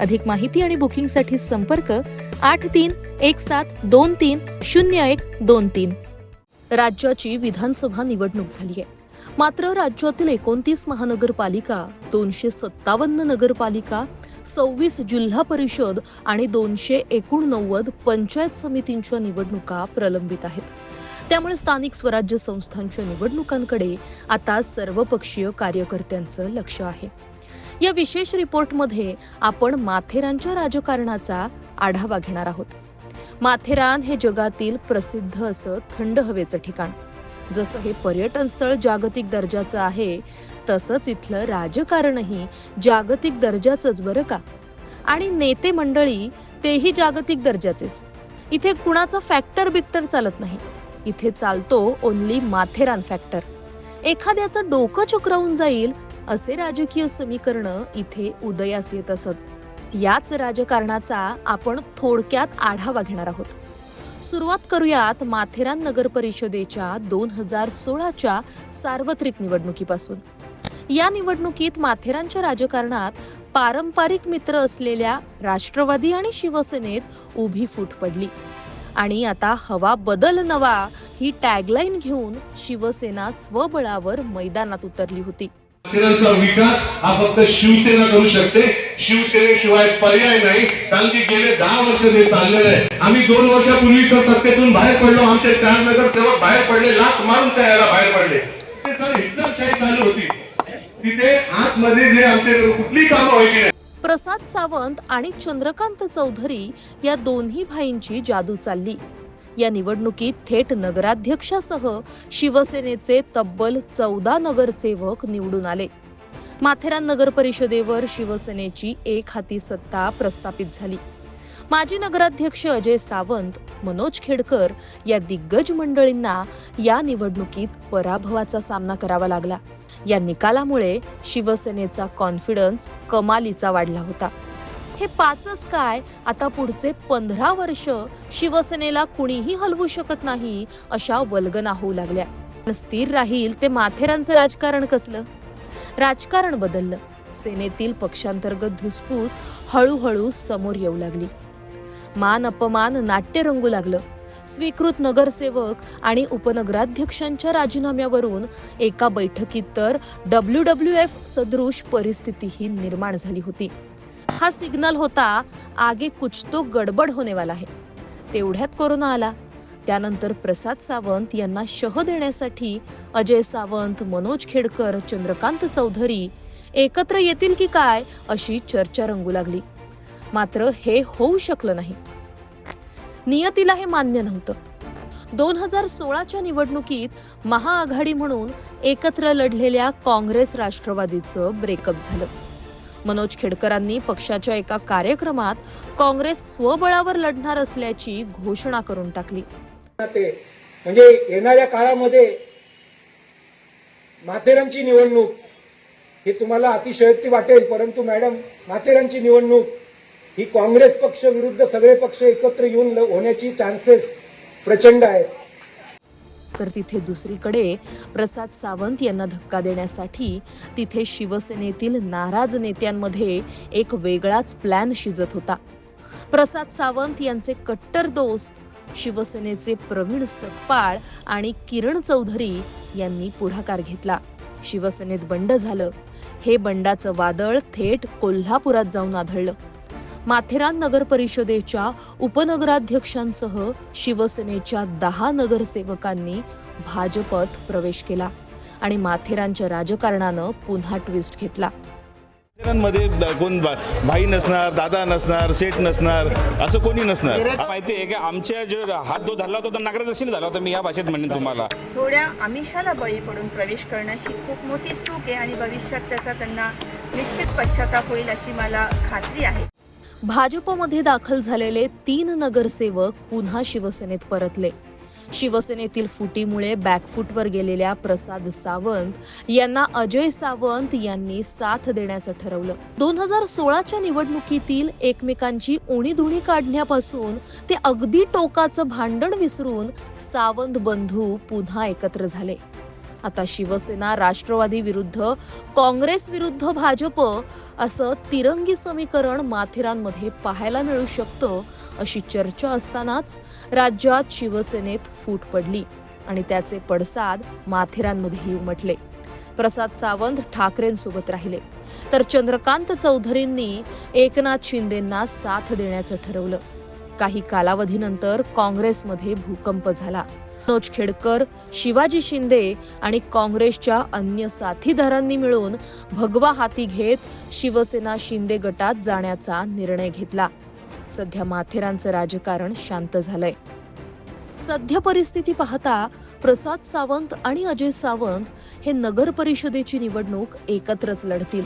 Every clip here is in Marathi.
अधिक माहिती आणि बुकिंगसाठी संपर्क आठ तीन एक सात दोन तीन शून्य एक दोन तीन. राज्याची विधानसभा निवडणूक झाली आहे. मात्र राज्यातील एकोणतीस महानगरपालिका दोनशे सत्तावन्न नगरपालिका सव्वीस जिल्हा परिषद आणि दोनशे एकोणनव्वद पंचायत समितींच्या निवडणुका प्रलंबित आहेत. त्यामुळे स्थानिक स्वराज्य संस्थांच्या निवडणुकांकडे आता सर्वपक्षीय कार्यकर्त्यांचं लक्ष आहे. या विशेष रिपोर्टमध्ये आपण माथेरानच्या राजकारणाचा आढावा घेणार आहोत. माथेरान हे जगातील प्रसिद्ध असं थंड हवेचं ठिकाण. जसं हे पर्यटन स्थळ जागतिक दर्जाचं आहे तसंच इथलं राजकारणही जागतिक दर्जाचंच बरं का? आणि नेते मंडळी तेही जागतिक दर्जाचेच. इथे कुणाचा फॅक्टर बिक्टर चालत नाही. इथे चालतो ओन्ली माथेरान फॅक्टर एखाद्याचं डोकं चक्रावून जाईल असे राजकीय समीकरणं इथे उदयास येत असत. याच राजकारणाचा आपण थोडक्यात आढावा घेणार आहोत. सुरुवात करूयात माथेरान नगर परिषदेच्या दोन हजार सोळाच्या सार्वत्रिक निवडणुकीपासून. या निवडणुकीत माथेरानच्या राजकारणात पारंपरिक मित्र असलेल्या राष्ट्रवादी आणि शिवसेनेत उभी फूट पडली. आणि आता हवा बदल नवा ही टॅगलाईन घेऊन शिवसेना स्वबळावर मैदानात उतरली होती. विकास हा फक्त शिवसेना करू शकते. शिवसेनेशिवाय पर्याय नाही. कारण की गेले दहा वर्ष ते चाललेलं आहे. आम्ही दोन वर्षापूर्वीच सत्तेतून बाहेर पडलो. आमचे चार नगरसेवक बाहेर पडले. लाख मारून तयारा बाहेर पडले. ते सर हिटलरशाही चालू होती. तिथे आतमध्ये जे आमचे कुठली कामं व्हायची नाही. प्रसाद सावंत आणि चंद्रकांत चौधरी या दोन्ही भाईंची जादू चालली. या निवडणुकीत थेट नगराध्यक्षासह शिवसेनेचे तब्बल चौदा नगरसेवक निवडून आले. माथेरान नगर परिषदेवर शिवसेनेची एक हाती सत्ता प्रस्थापित झाली. माजी नगराध्यक्ष अजय सावंत मनोज खेडकर या दिग्गज मंडळींना या निवडणुकीत पराभवाचा सामना करावा लागला. या निकालामुळे शिवसेनेचा कॉन्फिडन्स कमालीचा वाढला होता. हे पाचच काय? आता पुढचे पंधरा वर्ष शिवसेनेला कुणीही हलवू शकत नाही अशा वल्गना होऊ लागल्या. पण स्थिर राहील ते माथेरानचं राजकारण कसलं? राजकारण बदललं. सेनेतील पक्षांतर्गत धुसफूस हळूहळू समोर येऊ लागली. मान अपमान नाट्य रंगू लागलं. स्वीकृत नगरसेवक आणि उपनगराध्यक्षांच्या राजीनाम्यावरून एका बैठकीत तर डब्ल्यू डब्ल्यू एफ सदृश परिस्थितीही निर्माण झाली होती. हा सिग्नल होता आगे कुछ तो गडबड होने वाला आहे. तेवढ्यात कोरोना आला. त्यानंतर प्रसाद सावंत यांना शह देण्यासाठी अजय सावंत मनोज खेडकर चंद्रकांत चौधरी एकत्र येतील की काय अशी चर्चा रंगू लागली. मात्र हे होऊ शकलं नाही. नियतीला हे मान्य नव्हतं. दोन हजार सोळाच्या निवडणुकीत महाआघाडी म्हणून एकत्र लढलेल्या काँग्रेस राष्ट्रवादीचं ब्रेकअप झालं. मनोज खेडकरांनी पक्षाच्या एका कार्यक्रमात काँग्रेस स्वबळावर लढणार असल्याची घोषणा करून टाकली. म्हणजे येणाऱ्या काळामध्ये माथेरानची निवडणूक ही तुम्हाला अतिशयोक्ती वाटेल परंतु मॅडम माथेरानची निवडणूक ही काँग्रेस पक्ष विरुद्ध सगळे पक्ष एकत्र येऊन होण्याची चान्सेस प्रचंड आहेत. तर तिथे दुसरीकडे प्रसाद सावंत यांना धक्का देण्यासाठी तिथे शिवसेनेतील नाराज नेत्यांमध्ये एक वेगळाच प्लॅन शिजत होता. प्रसाद सावंत यांचे कट्टर दोस्त शिवसेनेचे प्रवीण सकपाळ आणि किरण चौधरी यांनी पुढाकार घेतला. शिवसेनेत बंड झालं. हे बंडाचं वादळ थेट कोल्हापुरात जाऊन आढळलं. माथेरान नगर परिषदेच्या उपनगराध्यक्षांसह शिवसेनेच्या दहा नगरसेवकांनी भाजपत प्रवेश केला आणि माथेरानच्या राजकारणानं पुन्हा ट्विस्ट घेतला. मध्ये कोण भाई नसणार दादा नसणार सेठ नसणार असं कोणी नसणार? माहिती आहे की आमच्या जो हात जो धरला होता नागराध्यक्षाने झाला होता मी या भाषेत म्हणेन तुम्हाला. थोड्या आमिषाला बळी पडून प्रवेश करणं ही खूप मोठी चूक आहे आणि भविष्यात त्याचा त्यांना निश्चित पश्चाताप होईल अशी मला खात्री आहे. भाजपमध्ये दाखल झालेले तीन नगरसेवक पुन्हा शिवसेनेत परतले. शिवसेनेतील फुटीमुळे बॅकफूटवर गेलेल्या प्रसाद सावंत यांना अजय सावंत यांनी साथ देण्याचं ठरवलं. दोन हजार सोळाच्या निवडणुकीतील एकमेकांची उणीधुणी काढण्यापासून ते अगदी टोकाचं भांडण विसरून सावंत बंधू पुन्हा एकत्र झाले. आता शिवसेना राष्ट्रवादी विरुद्ध काँग्रेस विरुद्ध भाजप असं तिरंगी समीकरण माथेरानमध्ये पाहायला मिळू शकतं अशी चर्चा असतानाच राज्यात शिवसेनेत फूट पडली आणि त्याचे पडसाद माथेरानमध्येही उमटले. प्रसाद सावंत ठाकरेंसोबत राहिले. तर चंद्रकांत चौधरींनी एकनाथ शिंदेंना साथ देण्याचं ठरवलं. काही कालावधीनंतर काँग्रेसमध्ये भूकंप झाला. मनोज खेडकर शिवाजी शिंदे आणि काँग्रेसच्या अन्य साथीदारांनी मिळून भगवा हाती घेत शिवसेना शिंदे गटात जाण्याचा निर्णय घेतला. सध्या माथेरानचं राजकारण शांत झालंय. सध्या परिस्थिती पाहता प्रसाद सावंत आणि अजय सावंत हे नगर परिषदेची निवडणूक एकत्रच लढतील.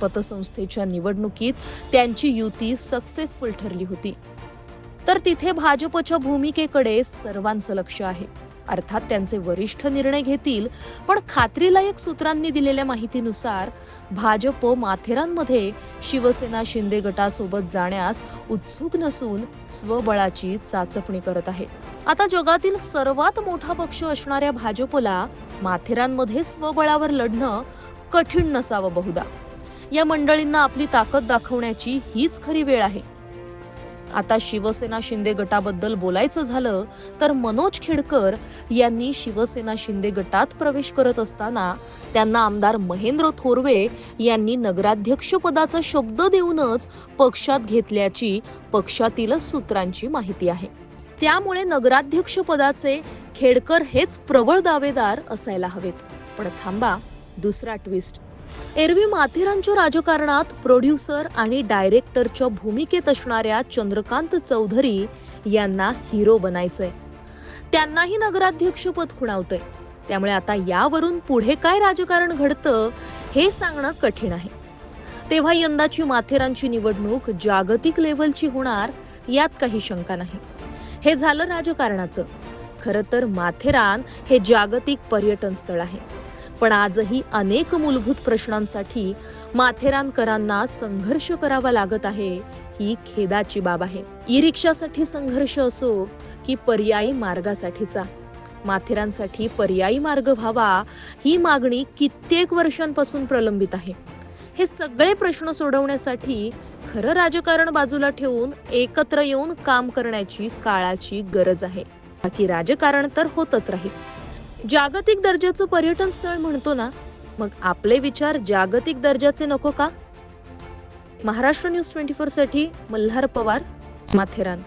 पतसंस्थेच्या निवडणुकीत त्यांची युती सक्सेसफुल ठरली होती. तर तिथे भाजपच्या भूमिकेकडे सर्वांचं लक्ष आहे. अर्थात त्यांचे वरिष्ठ निर्णय घेतील पण खात्रीलायक सूत्रांनी दिलेल्या माहितीनुसार भाजप माथेरानमध्ये शिवसेना शिंदे गटासोबत जाण्यास उत्सुक नसून स्वबळाची चाचपणी करत आहे. आता जगातील सर्वात मोठा पक्ष असणाऱ्या भाजपला माथेरानमध्ये स्वबळावर लढणं कठीण नसावं बहुधा. या मंडळींना आपली ताकद दाखवण्याची हीच खरी वेळ आहे. आता शिवसेना शिंदे गटाबद्दल बोलायचं झालं तर मनोज खेडकर यांनी शिवसेना शिंदे गटात प्रवेश करत असताना त्यांना आमदार महेंद्र थोरवे यांनी नगराध्यक्ष पदाचा शब्द देऊनच पक्षात घेतल्याची पक्षातीलच सूत्रांची माहिती आहे. त्यामुळे नगराध्यक्ष पदाचे खेडकर हेच प्रबळ दावेदार असायला हवेत. पण थांबा दुसरा ट्विस्ट एरवी माथेरानच्या राजकारणात प्रोड्युसर आणि डायरेक्टरच्या भूमिकेत असणाऱ्या चंद्रकांत चौधरी यांना हिरो बनायचंय. त्यांनाही नगराध्यक्षपद खुणावतंय. त्यामुळे आता यावरून पुढे काय राजकारण घडतं हे सांगणं कठीण आहे. तेव्हा यंदाची माथेरानची निवडणूक जागतिक लेवलची होणार यात काही शंका नाही. हे झालं राजकारणाचं. खरं तर माथेरान हे जागतिक पर्यटन स्थळ आहे. पण आजही अनेक मूलभूत प्रश्नांसाठी माथेरानकरांना संघर्ष करावा लागत आहे. ही खेदाची बाब आहे. ई रिक्षासाठी संघर्ष असो की पर्यायी मार्गासाठीचा. माथेरानसाठी पर्यायी मार्ग व्हावा ही मागणी कित्येक वर्षांपासून प्रलंबित आहे. हे सगळे प्रश्न सोडवण्यासाठी खरं राजकारण बाजूला ठेवून एकत्र येऊन काम करण्याची काळाची गरज आहे. बाकी राजकारण तर होतच राहील. जागतिक दर्जाचं पर्यटन स्थळ म्हणतो ना मग आपले विचार जागतिक दर्जाचे नको का? महाराष्ट्र न्यूज ट्वेंटी फोरसाठी मल्हार पवार माथेरान.